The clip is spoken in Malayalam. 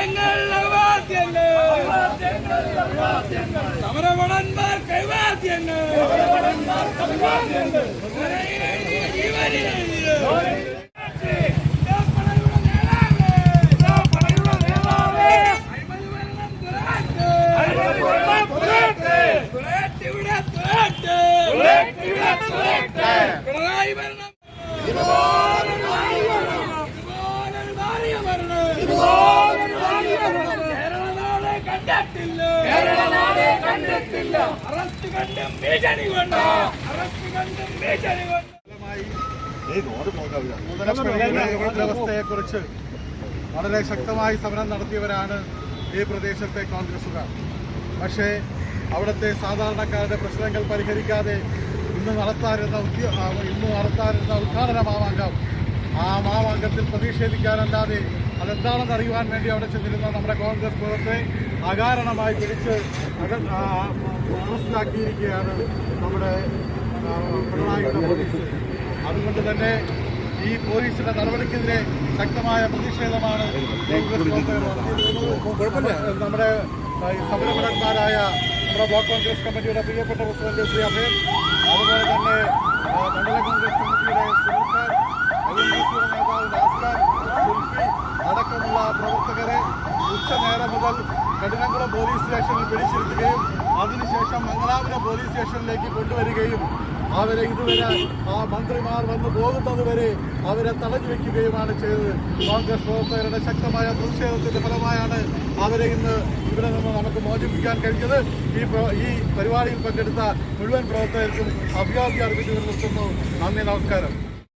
അവാദ്യങ്ങൾ അവാദ്യങ്ങൾ സമരഭടന്മാർ കൈവാദ്യങ്ങൾ പിണറായി ഭരണം കേരളനാട് കേരള അറസ്റ്റ് കണ്ടും ഭീഷണി കൊണ്ട്? അറസ്റ്റ് കണ്ടും ഭീഷണി കൊണ്ട്? വ്യവസ്ഥയെക്കുറിച്ച് വളരെ ശക്തമായി സമരം നടത്തിയവരാണ് ഈ പ്രദേശത്തെ കോൺഗ്രസുകാർ. പക്ഷേ അവിടുത്തെ സാധാരണക്കാരുടെ പ്രശ്നങ്ങൾ പരിഹരിക്കാതെ ഇന്ന് നടത്താനിരുന്ന ഇന്ന് നടത്താനിരുന്ന ഉദ്ഘാടന മാമാങ്കം ആ മാമാങ്കത്തിൽ പ്രതിഷേധിക്കാനല്ലാതെ അതെന്താണെന്ന് അറിയുവാൻ വേണ്ടി അവിടെ ചെന്നിരുന്ന നമ്മുടെ കോൺഗ്രസ് പ്രവർത്തകരെ അകാരണമായി പിടിച്ച് അക- അറസ്റ്റിലാക്കിയിരിക്കുകയാണ് നമ്മുടെ പിണറായിയുടെ പോലീസ് അതുകൊണ്ട് തന്നെ ഈ പോലീസിന്റെ നടപടിക്കെതിരെ ശക്തമായ പ്രതിഷേധമാണ്. നമ്മുടെ സമരഭടന്മാരായ നമ്മുടെ ബ്ലോക്ക് കോൺഗ്രസ് കമ്മിറ്റിയുടെ പ്രിയപ്പെട്ട പ്രസിഡന്റ് ശ്രീ അഭയൻ അതുപോലെ തന്നെ ആ, മണ്ഡല കോൺഗ്രസ് കമ്മിറ്റിയുടെ സുഹൃത്താൻ നേതാവ് നാസ്കാൻ സുൽഫി അടക്കമുള്ള പ്രവർത്തകരെ ഉച്ചനേരം മുതൽ കഠിനംകുളം പോലീസ് സ്റ്റേഷനിൽ പിടിച്ചിരുത്തുകയും അതിനുശേഷം മംഗലാപുരം പോലീസ് സ്റ്റേഷനിലേക്ക് കൊണ്ടുവരികയും അവരെ ഇതുവരെ ആ മന്ത്രിമാർ വന്നു പോകുന്നതുവരെ അവരെ തടഞ്ഞു വെക്കുകയുമാണ് ചെയ്തത്. കോൺഗ്രസ് പ്രവർത്തകരുടെ ശക്തമായ പ്രതിഷേധത്തിന്റെ ഫലമായാണ് അവരെ ഇന്ന് ഇവിടെ നിന്ന് നമുക്ക് മോചിപ്പിക്കാൻ കഴിഞ്ഞത്. ഈ ഈ പരിപാടിയിൽ പങ്കെടുത്ത മുഴുവൻ പ്രവർത്തകർക്കും അഭിവാദ്യം അർപ്പിച്ചു നിർത്തുന്നു. നന്ദി നമസ്കാരം.